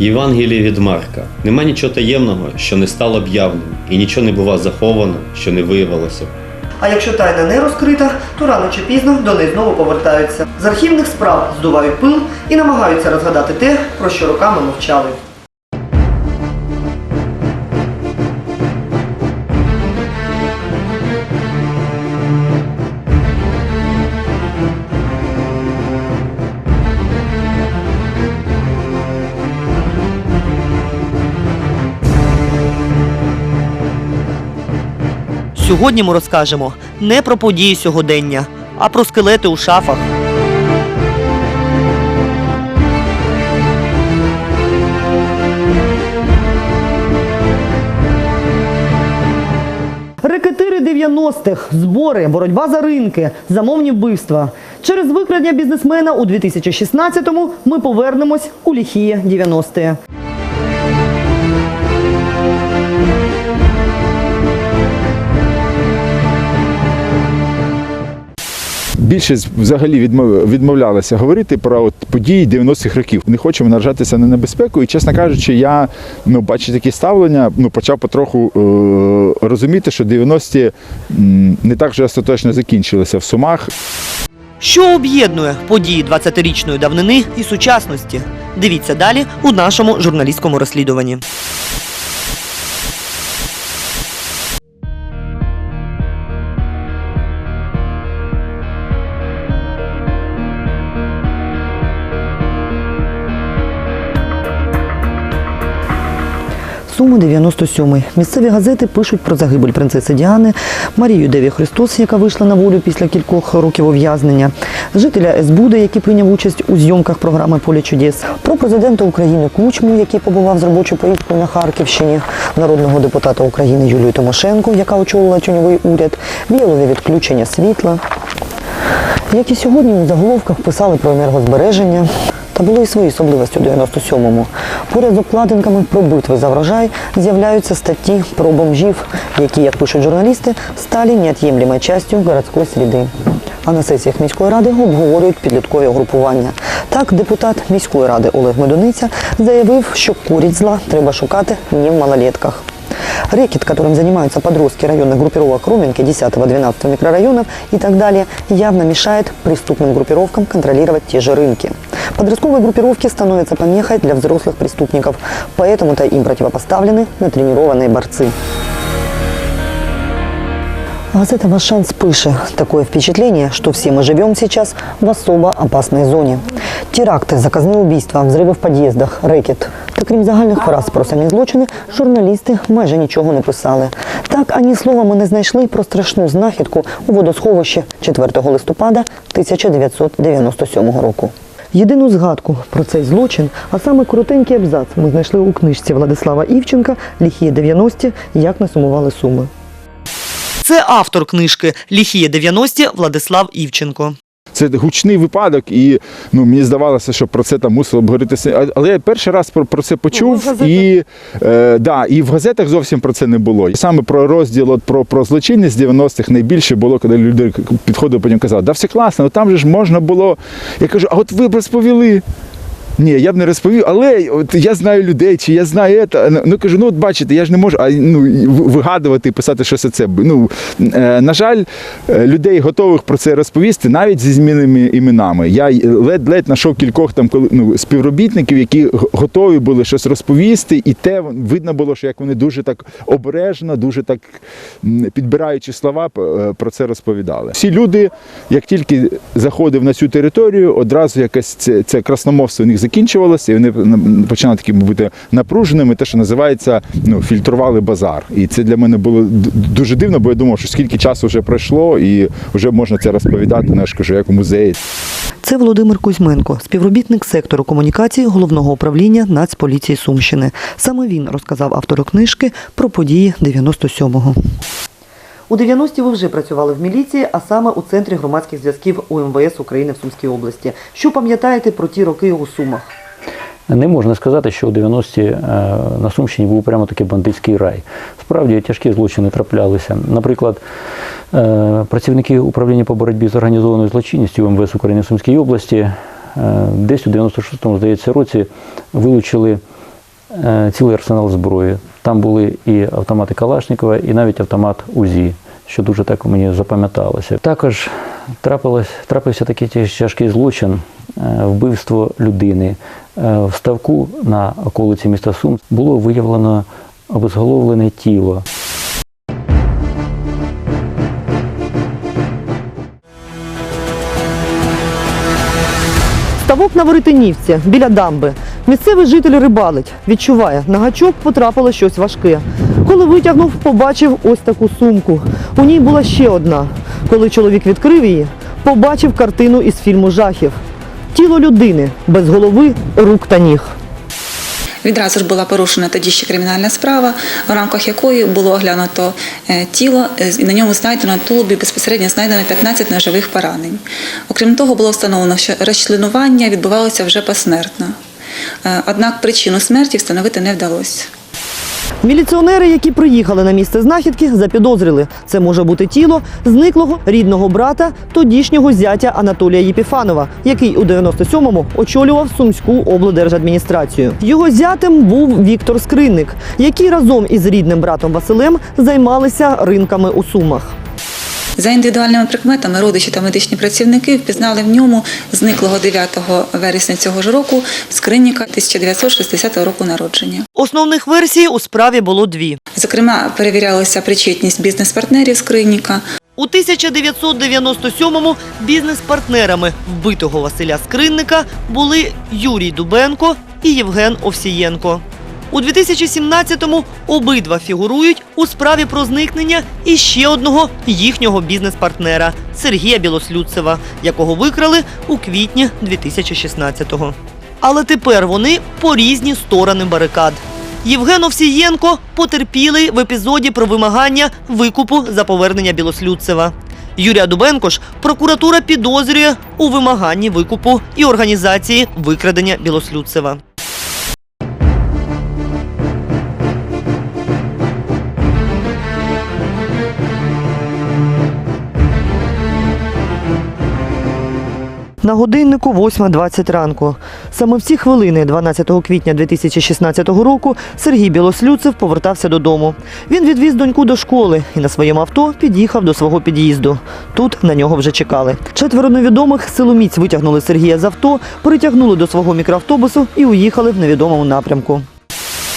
Євангеліє від Марка. Нема нічого таємного, що не стало б явним, і нічого не бува заховано, що не виявилося. А якщо тайна не розкрита, то рано чи пізно до неї знову повертаються. З архівних справ здувають пил і намагаються розгадати те, про що роками мовчали. Сьогодні ми розкажемо не про події сьогодення, а про скелети у шафах. Рекетири 90-х, збори, боротьба за ринки, замовні вбивства. Через викрадення бізнесмена у 2016-му ми повернемось у ліхіє 90-ті. Більшість взагалі відмов- відмовлялася говорити про от події 90-х років. Не хочемо наражатися на небезпеку. І, чесно кажучи, я ну, бачу такі ставлення, ну, почав потроху е- розуміти, що 90-ті не так вже остаточно закінчилися в Сумах. Що об'єднує події 20-річної давнини і сучасності? Дивіться далі у нашому журналістському розслідуванні. 97 Місцеві газети пишуть про загибель принцеси Діани, Марію Деві Христос, яка вийшла на волю після кількох років ув'язнення, жителя Есбуди, який прийняв участь у зйомках програми Поле чудес, про президента України Кучму, який побував з робочою поїздкою на Харківщині, народного депутата України Юлію Тимошенко, яка очолила тюньовий уряд, віялові відключення світла. Як і сьогодні у заголовках писали про енергозбереження. Та були і свої особливості у 97-му. Поряд з обкладинками про битви за врожай з'являються статті про бомжів, які, як пишуть журналісти, стали неотъемлемой частью городської среди. А на сесіях міської ради обговорюють підліткові угрупування. Так, депутат міської ради Олег Медуниця заявив, що курить зла треба шукати не в малолетках. Рэкет, которым занимаются подростки районных группировок Руменки, 10-12 микрорайонов и так далее, явно мешает преступным группировкам контролировать те же рынки. Подростковые группировки становятся помехой для взрослых преступников, поэтому-то им противопоставлены натренированные борцы. Газета «Ваш шанс» пише такое впечатление, что все мы живем сейчас в особо опасной зоне. Теракти, заказні убійства, взриви в під'їздах, рекет. Та крім загальних фраз про самі злочини, журналісти майже нічого не писали. Так ані слова ми не знайшли про страшну знахідку у водосховищі 4 листопада 1997 року. Єдину згадку про цей злочин, а саме коротенький абзац, ми знайшли у книжці Владислава Івченка «Ліхі 90-ті. Як насумували суми». Це автор книжки Ліхіє 90 Владислав Івченко. Це гучний випадок, і ну мені здавалося, що про це там мусило б говорити. Але я перший раз про, про це Ну, почув, газетах. і, е, да, і в газетах зовсім про це не було. І саме про розділ от, про, про злочинність 90-х найбільше було, коли люди підходили потім казали, да все класно, там же ж можна було. Я кажу, а от ви б розповіли. Ні, я б не розповів, але от я знаю людей, чи я знаю це. Ну кажу, ну от бачите, я ж не можу а, ну, вигадувати писати, що це. Ну, е, на жаль, е, людей готових про це розповісти, навіть зі зміненими іменами. Я ледь-ледь знайшов кількох там ну, співробітників, які готові були щось розповісти, і те видно було, що як вони дуже так обережно, дуже так підбираючи слова, е, про це розповідали. Всі люди, як тільки заходив на цю територію, одразу якесь це, це красномовство у них закінчувалося, і вони починали такими бути напруженими, те, що називається, ну, фільтрували базар. І це для мене було дуже дивно, бо я думав, що скільки часу вже пройшло, і вже можна це розповідати, ж кажу, як у музеї. Це Володимир Кузьменко, співробітник сектору комунікації головного управління Нацполіції Сумщини. Саме він розказав автору книжки про події 97-го. У 90-ті ви вже працювали в міліції, а саме у центрі громадських зв'язків УМВС України в Сумській області. Що пам'ятаєте про ті роки у Сумах? Не можна сказати, що у 90-ті е, на Сумщині був прямо такий бандитський рай. Справді тяжкі злочини траплялися. Наприклад, е, працівники управління по боротьбі з організованою злочинністю МВС України в Сумській області е, десь у 96-му, здається, році вилучили цілий арсенал зброї. Там були і автомати Калашникова, і навіть автомат УЗІ, що дуже так мені запам'яталося. Також трапилось, трапився такий тяжкий злочин, е, вбивство людини. Е, В ставку на околиці міста Сум було виявлено обезголовлене тіло. Ставок на Веретенівці, біля дамби. Місцевий житель рибалить, відчуває, на гачок потрапило щось важке. Коли витягнув, побачив ось таку сумку. У ній була ще одна. Коли чоловік відкрив її, побачив картину із фільму жахів. Тіло людини без голови, рук та ніг. Відразу ж була порушена тоді ще кримінальна справа, в рамках якої було оглянуто е, тіло, е, і на ньому знайдено на тулубі безпосередньо знайдено 15 ножових поранень. Окрім того, було встановлено, що розчленування відбувалося вже посмертно. Е, Однак причину смерті встановити не вдалося. Міліціонери, які приїхали на місце знахідки, запідозрили, це може бути тіло зниклого рідного брата тодішнього зятя Анатолія Єпіфанова, який у 97-му очолював Сумську облдержадміністрацію. Його зятем був Віктор Скринник, який разом із рідним братом Василем займалися ринками у Сумах. За індивідуальними прикметами родичі та медичні працівники впізнали в ньому зниклого 9 вересня цього ж року скринніка 1960 року народження. Основних версій у справі було дві. Зокрема, перевірялася причетність бізнес-партнерів скринніка, У 1997-му бізнес-партнерами вбитого Василя Скринника були Юрій Дубенко і Євген Овсієнко. У 2017-му обидва фігурують у справі про зникнення іще одного їхнього бізнес-партнера Сергія Білослюдцева, якого викрали у квітні 2016-го. Але тепер вони по різні сторони барикад. Євген Овсієнко потерпілий в епізоді про вимагання викупу за повернення Білослюдцева. Юрія Дубенко ж прокуратура підозрює у вимаганні викупу і організації викрадення Білослюдцева. годиннику 8.20 ранку. Саме в ці хвилини, 12 квітня 2016 року, Сергій Білослюцев повертався додому. Він відвіз доньку до школи і на своєму авто під'їхав до свого під'їзду. Тут на нього вже чекали. Четверо невідомих силоміць витягнули Сергія з авто, притягнули до свого мікроавтобусу і уїхали в невідомому напрямку.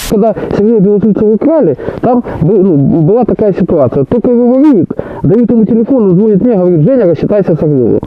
Когда Сергея Белослюцева украли, там бы- ну, была такая ситуация. Только его воруют, дают ему телефон, он звонит мне, говорит, Женя, рассчитайся с Орловым.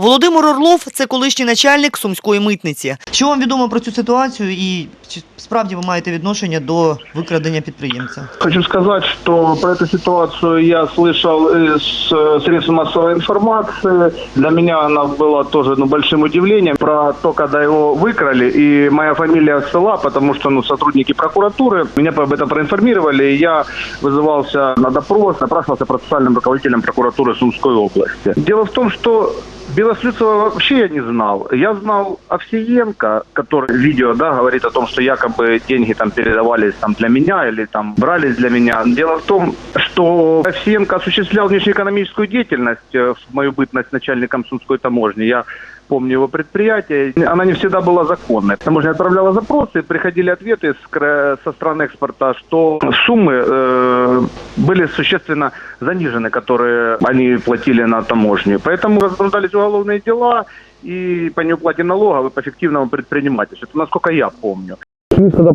Володимир Орлов це колишній начальник сумської митниці. Що вам відомо про цю ситуацію і чи справді ви маєте відношення до викрадення підприємця? Хочу сказать, что про эту ситуацию я слышал из э, средств массовой информации. Для меня она была тоже ну, большим удивлением про то, когда его выкрали. И моя фамилия села, потому что ну, сотрудники прокуратуры меня об этом проинформировали. И я вызывался на допрос, напрашивался процессуальным руководителем прокуратуры Сумской области. Дело в том, что Белослюцева вообще я не знал. Я знал Овсиенко, который видео, да, говорит о том, что якобы деньги там передавались там для меня или там брались для меня. Дело в том, что Овсиенко осуществлял внешнеэкономическую деятельность э, в мою бытность начальником Сумской таможни. Я помню его предприятие. Она не всегда была законной. Таможня отправляла запросы, приходили ответы с со стран экспорта, что суммы э, были существенно занижены, которые они платили на таможне. Поэтому возбуждались дела и по неуплате налогов и по фиктивному предпринимательству. Это насколько я помню.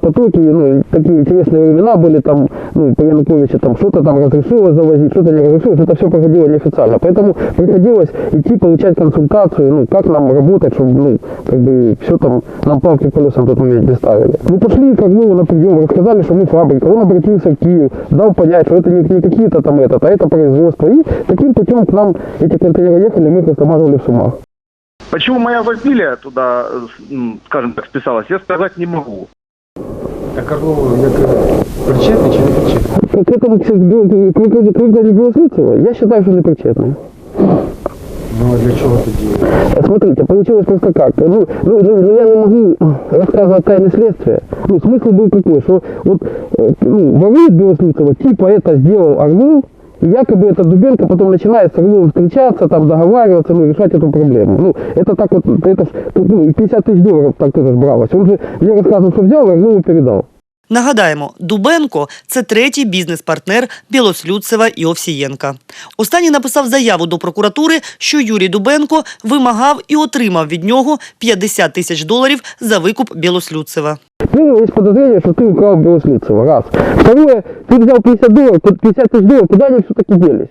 Потоки, ну, такие интересные времена были, там, ну, по Януковичу там что-то там разрешилось завозить, что-то не разрешилось, это все проходило неофициально. Поэтому приходилось идти получать консультацию, ну, как нам работать, чтобы, ну, как бы, все там, нам палки колеса на тот момент не ставили. Мы пошли, как бы, на прием, рассказали, что мы фабрика, он обратился в Киев, дал понять, что это не, не какие-то там этот, а это производство. И таким путем к нам эти контейнеры ехали, мы их растамаживали в Сумах. Почему моя фамилия туда, скажем так, вписалась, я сказать не могу. Так Орлов як причетний чи не причетний? К, к Белослюцева, я считаю, что не причетный. Ну а для чого тоді? Смотрите, получилось просто как. Ну, ну, ну, ну, я не могу рассказывать тайны следствия. Ну, смысл был какой, что вот э, ну, ворует Белослюцева, типа это сделал Орлов, и якобы эта Дубенко потом начинает с Орловым встречаться, там договариваться, ну, решать эту проблему. Ну, это так вот, это ж, ну, 50 тысяч долларов так тоже бралось. Он же мне рассказывал, что взял, и передал. Нагадаємо, Дубенко це третій бізнес-партнер Білослюдцева і Овсієнка. Останній написав заяву до прокуратури, що Юрій Дубенко вимагав і отримав від нього 50 тисяч доларів за викуп Білослюдцева. Первое, есть подозрение, что ты украл Белослицева. Раз. Второе, ты взял 50 долларов, под 50 тысяч долларов, куда они все-таки делись?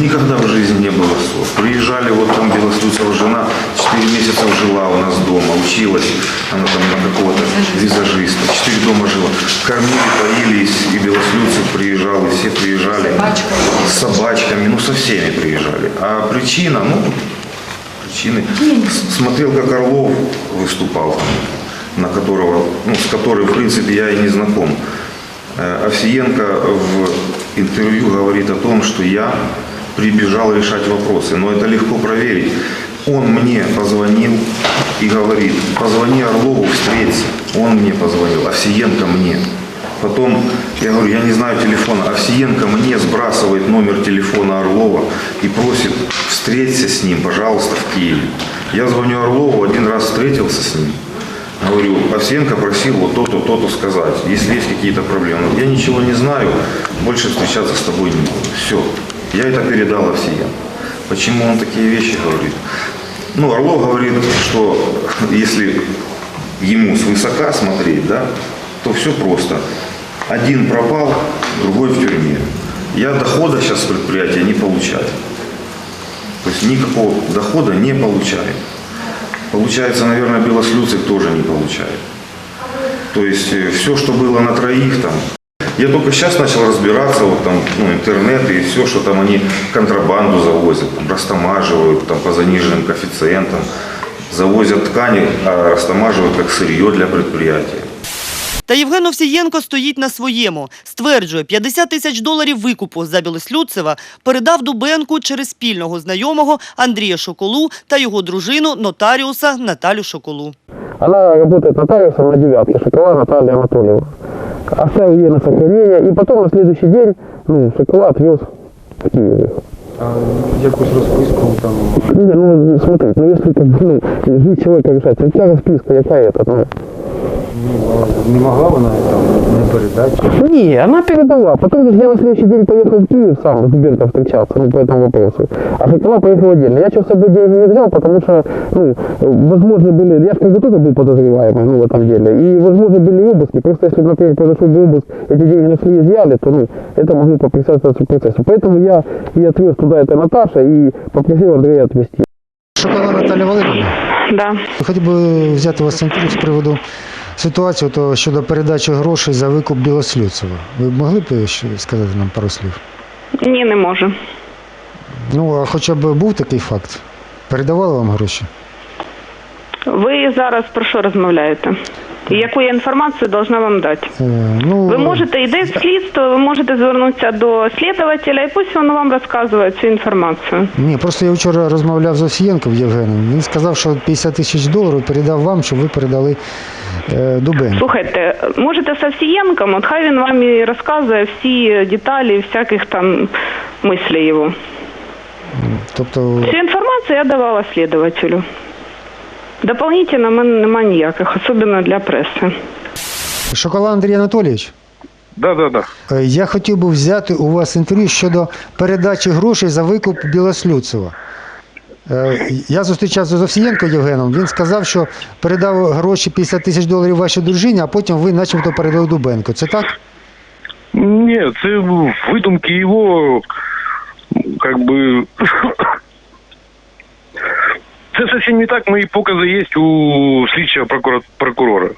Никогда в жизни не было ссор. Приезжали, вот там Белослюцева жена 4 месяца жила у нас дома, училась, она там на какого-то визажиста, 4 дома жила. Кормили, поились, и Белослюцев приезжал, и все приезжали. С собачками, ну со всеми приезжали. А причина, ну, причины. Смотрел, как Орлов выступал, на которого, ну, с которым, в принципе, я и не знаком. Э, Овсиенко в интервью говорит о том, что я прибежал решать вопросы. Но это легко проверить. Он мне позвонил и говорит, позвони Орлову, встреться. Он мне позвонил, Овсиенко мне. Потом, я говорю, я не знаю телефона. Овсиенко мне сбрасывает номер телефона Орлова и просит встреться с ним, пожалуйста, в Киеве. Я звоню Орлову, один раз встретился с ним. Говорю, Овсиенко просил вот то-то, то-то сказать, если есть какие-то проблемы. Я ничего не знаю, больше встречаться с тобой не буду. Все. Я это передал Овсиенко. Почему он такие вещи говорит? Ну, Орлов говорит, что если ему свысока смотреть, да, то все просто. Один пропал, другой в тюрьме. Я дохода сейчас с предприятия не получаю. То есть никакого дохода не получаю. Получается, наверное, Белослюцев тоже не получает. То есть все, что было на троих там. Я только сейчас начал разбираться, вот там, ну, интернет и все, что там они контрабанду завозят, там, растамаживают там, по заниженным коэффициентам, завозят ткани, а растамаживают как сырье для предприятия. Та Євген Овсієнко стоїть на своєму. Стверджує, 50 тисяч доларів викупу за Білослюдцева передав Дубенку через спільного знайомого Андрія Шоколу та його дружину нотаріуса Наталю Шоколу. Она работает нотариусом на девятке, Шокола Наталья Анатольевна. Оставил ей на сохранение, и потом на следующий день, ну, шоколад вез в Киев. Якусь розписку там. Не, ну, смотри, ну, если как бы, ну, жизнь человека решается, у тебя расписка какая это, ну. Ну, а не могла вона там не передати. Не, она передала. Потом я на следующий день поехал в Киев сам, с Дубенко встречаться, ну, по этому вопросу. А Шокола поехал отдельно. Я что с собой деньги не взял, потому что, ну, возможно, были, я же как бы тоже был подозреваемый, ну, в этом деле. И, возможно, были обыски. Просто если, например, произошел бы обыск, эти деньги нашли и изъяли, то, ну, это могло попрепятствовать процессу. Поэтому я и отвез туда это Наташа и попросил Андрея отвезти. Шокола Наталя Валерівна. Да. Хотів би взяти у вас інтерв'ю з приводу ситуації то щодо передачі грошей за викуп Білослюцева. Ви б могли б ще сказати нам пару слів? Ні, не можу. Ну, а хоча б був такий факт. Передавали вам гроші? Ви зараз про що розмовляєте? І яку я інформацію должна вам дати? Ну, Ви можете йде слідство, ви можете звернутися до слідувателя, і пусть він вам розказує цю інформацію. Ні, просто я вчора розмовляв з Осієнком Євгеном. Він сказав, що 50 тисяч доларів передав вам, щоб ви передали е, Дубенку. Слухайте, можете з Овсієнком, от хай він вам і розказує всі деталі всяких там мислей його. Тобто, Цю інформацію я давала слідувателю. Дополнительно в мене немає ніяких, особливо для преси. Шокола Андрій Анатолійович. Да, да, да. Е, Я хотів би взяти у вас інтерв'ю щодо передачі грошей за викуп Білослюцева. Е, Я зустрічався з Овсієнко Євгеном. Він сказав, що передав гроші 50 тисяч доларів вашій дружині, а потім ви начебто передали Дубенко. Це так? Ні, це видумки його, как би. Це зовсім не так, мої покази є у слідчого прокура- прокурора.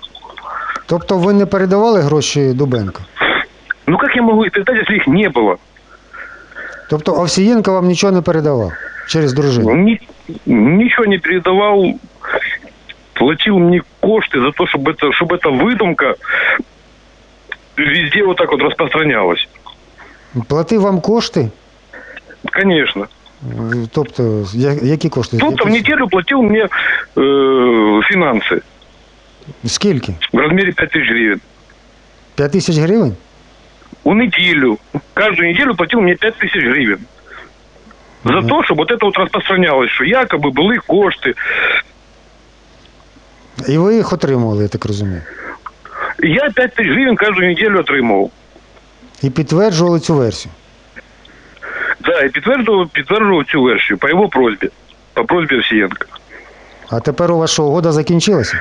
Тобто ви не передавали гроші Дубенко? Ну как я могу их передать, если их не было? Тобто Овсієнко вам нічого не передавав через дружину? Ни- ничего не передавал, платил мне кошты за то, чтобы это, чтобы эта выдумка везде вот так вот распространялась. Платив вам кошти? Конечно. Е, Тобто, я- які кошти? Кто-то в Які- неделю платил мне э, финансы Скільки? в размере 5 тысяч гривен. 5 тисяч гривень? У неделю. Каждую неделю платил мне 5 тысяч гривен. За то, чтобы вот это вот распространялось, что якобы были кошты. І ви їх отримували, я так розумію. Я 5 тисяч гривень кожну неділю отримував. І підтверджували цю версію. Да, і підтверджував, підтверджував цю версію по його просьбі, по просьбі Овсієнка. А тепер у вас що, угода закінчилася?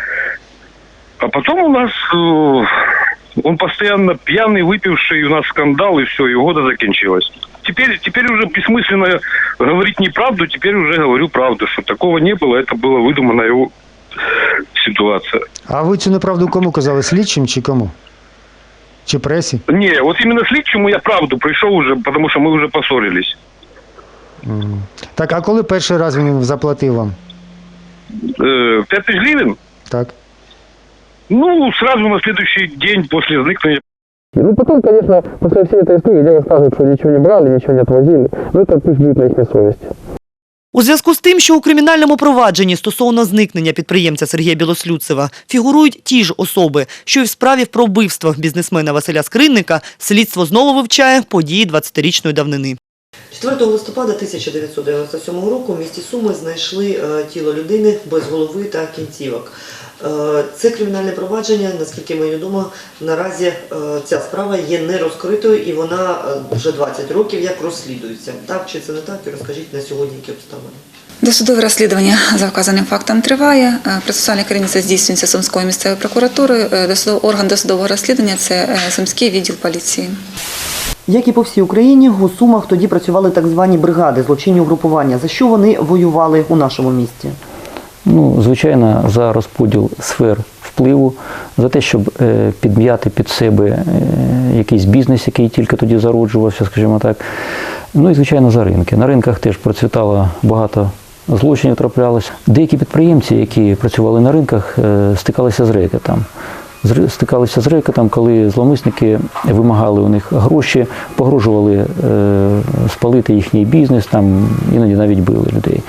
А потом у нас э, он постоянно пьяный, выпивший, у нас скандал, и все, и года закончилась. Теперь, теперь уже бессмысленно говорить неправду, теперь уже говорю правду, что такого не было, это была выдумана его ситуация. А ви цю неправду кому казали? Слідчим чи кому? Чи пресі? Не, вот именно слідчому я правду пришел уже, потому что мы уже поссорились. Мгм. Так, а коли перший раз він заплатив вам? Э, 5 тысяч гривен? Так. Ну, сразу на следующий день после зникнення Ну, потом, конечно, после всей этой истории, где рассказывают, что ничего не брали, ничего не отвозили, ну, это пусть будет на их совести. У зв'язку з тим, що у кримінальному провадженні стосовно зникнення підприємця Сергія Білослюцева фігурують ті ж особи, що й в справі про вбивство бізнесмена Василя Скринника, слідство знову вивчає події 20-річної давнини. 4 листопада 1997 року в місті Суми знайшли е, тіло людини без голови та кінцівок. Е, Це кримінальне провадження, наскільки мені відомо, наразі е, ця справа є нерозкритою і вона е, вже 20 років як розслідується. Так чи це не так? І розкажіть на сьогодні, які обставини. Досудове розслідування за вказаним фактом триває. Процесуальне керівництво здійснюється Сумською місцевою прокуратурою. Досудов- Орган досудового розслідування це Сумський відділ поліції. Як і по всій Україні, у Сумах тоді працювали так звані бригади, злочинні угрупування. За що вони воювали у нашому місті? Ну, звичайно, за розподіл сфер впливу, за те, щоб е, підм'яти під себе е, якийсь бізнес, який тільки тоді зароджувався, скажімо так. Ну і звичайно за ринки. На ринках теж процвітало багато злочинів траплялося. Деякі підприємці, які працювали на ринках, е, стикалися з рекетом. Стикалися з рекетом, коли зловмисники вимагали у них гроші, погрожували спалити їхній бізнес, там іноді навіть били людей.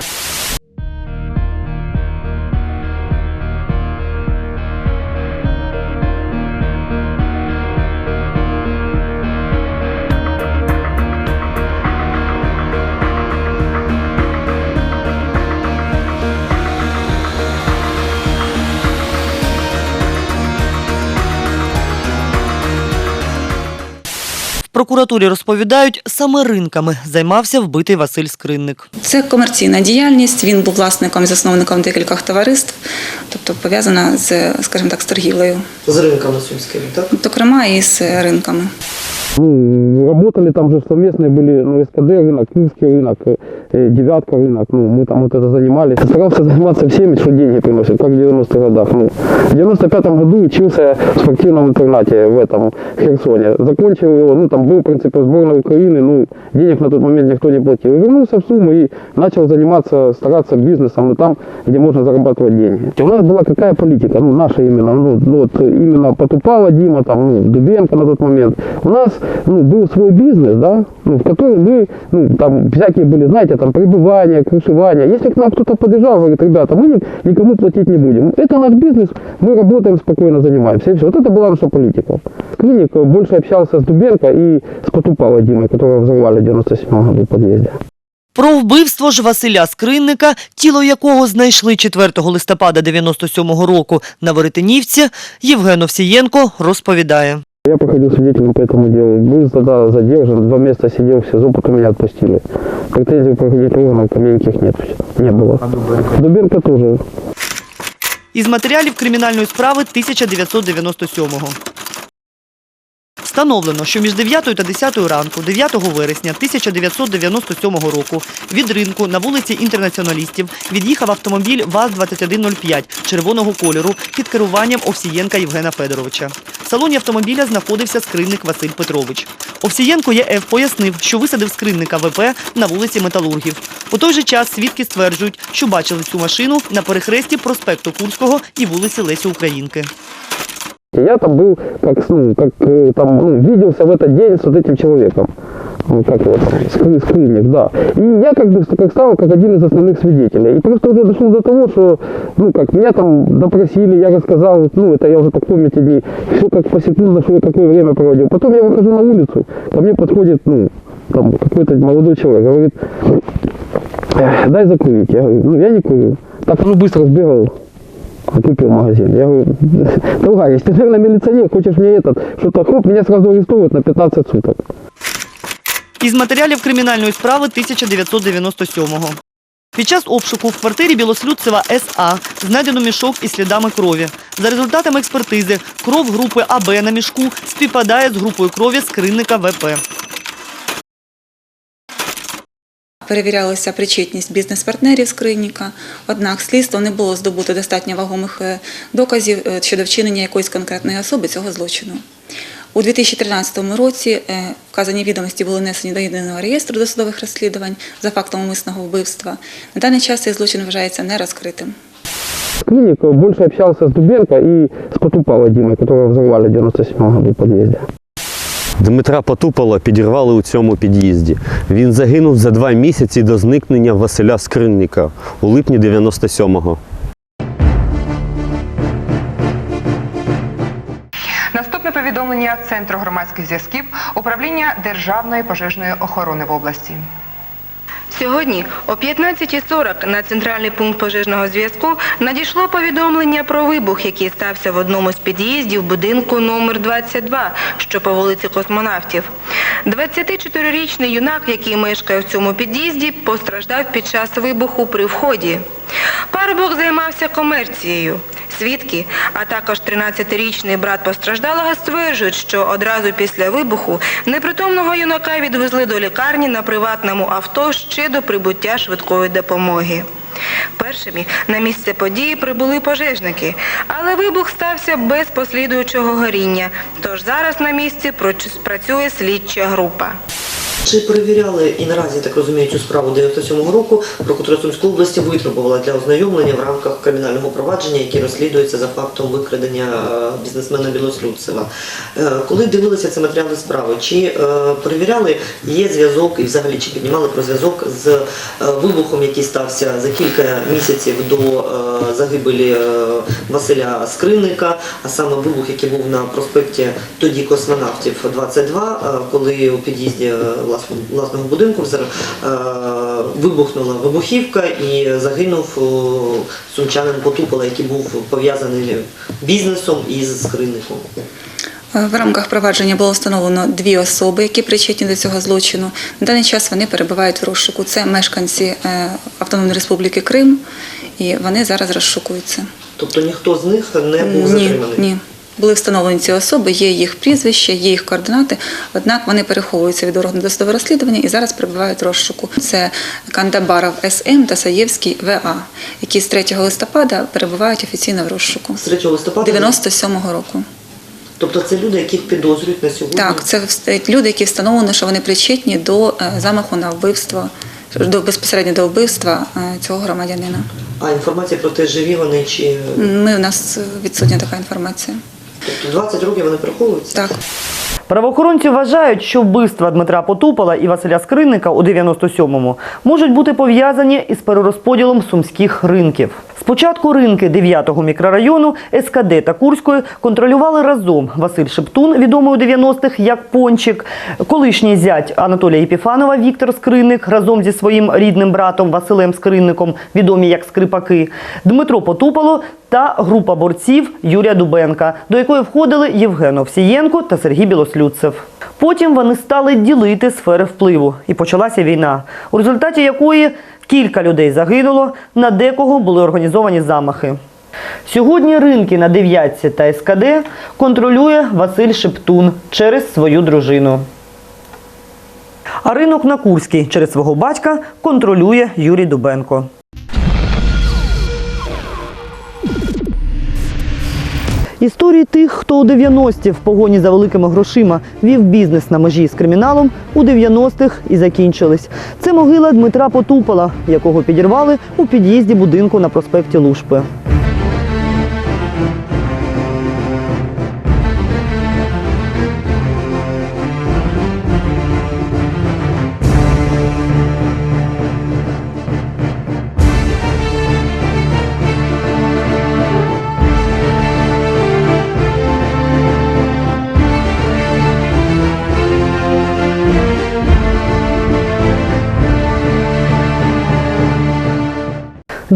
прокуратурі розповідають, саме ринками займався вбитий Василь Скринник. Це комерційна діяльність. Він був власником і засновником декількох товариств, тобто пов'язана з, скажімо так, з торгівлею, З ринками сумськими, так? зокрема і з ринками. Ну, работали там же совместные были, ну, СКД рынок, Киевский рынок, э, Девятка рынок, ну, мы там вот это занимались. Старался заниматься всеми, что деньги приносят, как в 90-х годах. Ну, в 95-м году учился в спортивном интернате в этом Херсоне. Закончил его, ну, там был, в принципе, сборной Украины, ну, денег на тот момент никто не платил. Вернулся в Сумы и начал заниматься, стараться бизнесом, ну, там, где можно зарабатывать деньги. У нас была какая политика, ну, наша именно, ну, вот именно Потупала Дима, там, ну, Дубенко на тот момент. У нас, ну, был свой бизнес, да, ну, в котором мы, ну, там, всякие были, знаете, там, пребывания, крышевания. Если к нам кто-то подъезжал, говорит, ребята, мы ни- никому платить не будем. Это наш бизнес, мы работаем, спокойно занимаемся. И все. Вот это была наша политика. Клиник больше общался с Дубенко и с Потупала Димой, которого взорвали в 97 году в подъезде. Про вбивство ж Василя Скринника, тіло якого знайшли 4 листопада 97-го року на Веретенівці, Євген Овсієнко розповідає. Я проходил свидетелем по этому делу. Был тогда задержан, два месяца сидел в СИЗО, потом меня отпустили. Претензий проходить органов ко мне никаких нет. Не было. Дубенко тоже. Із матеріалів кримінальної справи 1997-го. Встановлено, що між 9 та 10 ранку 9 вересня 1997 року від ринку на вулиці інтернаціоналістів від'їхав автомобіль ВАЗ-2105 червоного кольору під керуванням Овсієнка Євгена Федоровича. В салоні автомобіля знаходився скринник Василь Петрович. Овсієнко ЄФ пояснив, що висадив скринника ВП на вулиці Металургів. У той же час свідки стверджують, що бачили цю машину на перехресті проспекту Курського і вулиці Лесі Українки. Я там был, как, ну, как э, там, ну, виделся в этот день с вот этим человеком. Ну, как его там, скры- скрынник, да. И я как бы как стал как один из основных свидетелей. И просто уже дошло до того, что, ну, как меня там допросили, я рассказал, ну, это я уже так помню эти дни, все как посекундно, что я какое время проводил. Потом я выхожу на улицу, ко мне подходит, ну, там какой-то молодой человек, говорит, «Эх, дай закурить. Я говорю, ну, я не курю. Так, ну, быстро сбегал, купил магазин. Я говорю, товарищ, ты, наверное, милиционер, хочешь мне этот, что-то хоп, меня сразу арестуют на 15 суток. Із матеріалів кримінальної справи 1997-го. Під час обшуку в квартирі Білослюдцева СА знайдено мішок із слідами крові. За результатами експертизи, кров групи АБ на мішку співпадає з групою крові скринника ВП. Перевірялася причетність бізнес-партнерів скринника, однак слідство не було здобуто достатньо вагомих е, доказів е, щодо вчинення якоїсь конкретної особи цього злочину. У 2013 році е, вказані відомості були внесені до єдиного реєстру досудових розслідувань за фактом умисного вбивства. На даний час цей злочин вважається нерозкритим. Клиник больше общался с Дубенко и с Потупало Димой, которого взорвали в 97 году в подъезде. Дмитра Потупала підірвали у цьому під'їзді. Він загинув за два місяці до зникнення Василя Скринника у липні 97-го. Наступне повідомлення Центру громадських зв'язків управління Державної пожежної охорони в області. Сьогодні о 15.40 на центральний пункт пожежного зв'язку надійшло повідомлення про вибух, який стався в одному з під'їздів будинку номер 22, що по вулиці Космонавтів. 24-річний юнак, який мешкає в цьому під'їзді, постраждав під час вибуху при вході. Парубок займався комерцією. Свідки, а також 13-річний брат постраждалого стверджують, що одразу після вибуху непритомного юнака відвезли до лікарні на приватному авто ще до прибуття швидкої допомоги. Першими на місце події прибули пожежники, але вибух стався без послідуючого горіння. Тож зараз на місці працює слідча група. Чи перевіряли і наразі, так розумію, цю справу 97-го року прокуратура Сумської області витребувала для ознайомлення в рамках кримінального провадження, яке розслідується за фактом викрадення е, бізнесмена Білослюдцева. Е, Коли дивилися ці матеріали справи, чи е, перевіряли, є зв'язок і взагалі чи піднімали про зв'язок з вибухом, який стався за кілька місяців до загибелі Василя Скринника, а саме вибух, який був на проспекті тоді космонавтів 22, е, коли у під'їзді е, власного будинку е, вибухнула вибухівка і загинув е, сумчанин Потупола, який був пов'язаний бізнесом із Скринником. Е, В рамках провадження було встановлено дві особи, які причетні до цього злочину. На даний час вони перебувають в розшуку. Це мешканці Автономної Республіки Крим, і вони зараз розшукуються. Тобто ніхто з них не був Ні, затриманий. ні. Були встановлені ці особи, є їх прізвище, є їх координати, однак вони переховуються від органу досудового розслідування і зараз перебувають розшуку. Це Кандабаров СМ та Саєвський ВА, які з 3 листопада перебувають офіційно в розшуку. З 3 листопада? 97-го року. Тобто це люди, яких підозрюють на сьогодні? Так, це люди, які встановлено, що вони причетні до е, замаху на вбивство, до безпосередньо до вбивства е, цього громадянина. А інформація про те, живі вони чи Ми у нас відсутня така інформація. Тобто 20 років вони приховуються? Так. Правоохоронці вважають, що вбивства Дмитра Потупала і Василя Скринника у 97-му можуть бути пов'язані із перерозподілом сумських ринків. Спочатку ринки 9-го мікрорайону СКД та Курської контролювали разом Василь Шептун, відомий у 90-х як Пончик, колишній зять Анатолія Єпіфанова Віктор Скринник разом зі своїм рідним братом Василем Скринником, відомі як Скрипаки, Дмитро Потуполо та група борців Юрія Дубенка, до якої входили Євген Овсієнко та Сергій Білослюдцев. Потім вони стали ділити сфери впливу, і почалася війна, у результаті якої кілька людей загинуло, на декого були організовані замахи. Сьогодні ринки на дев'ятці та СКД контролює Василь Шептун через свою дружину. А ринок на Курській через свого батька контролює Юрій Дубенко. Історії тих, хто у 90-ті в погоні за великими грошима вів бізнес на межі з криміналом, у 90-х і закінчились. Це могила Дмитра Потупала, якого підірвали у під'їзді будинку на проспекті Лушпи.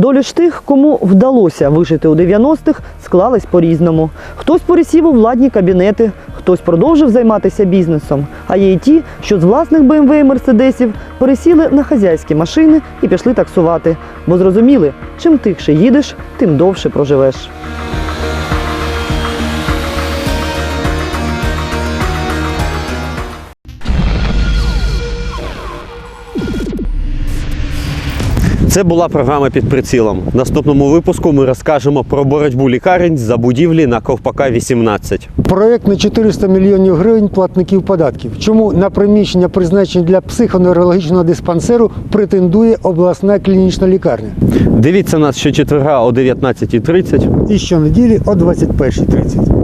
Долі ж тих, кому вдалося вижити у 90-х, склались по-різному. Хтось пересів у владні кабінети, хтось продовжив займатися бізнесом. А є й ті, що з власних BMW і Мерседесів пересіли на хазяйські машини і пішли таксувати, бо зрозуміли, чим тихше їдеш, тим довше проживеш. Це була програма під прицілом. В наступному випуску ми розкажемо про боротьбу лікарень за будівлі на Ковпака 18. Проєкт на 400 мільйонів гривень платників податків. Чому на приміщення, призначені для психоневрологічного диспансеру, претендує обласна клінічна лікарня? Дивіться нас щочетверга о 19.30. І щонеділі о 21.30.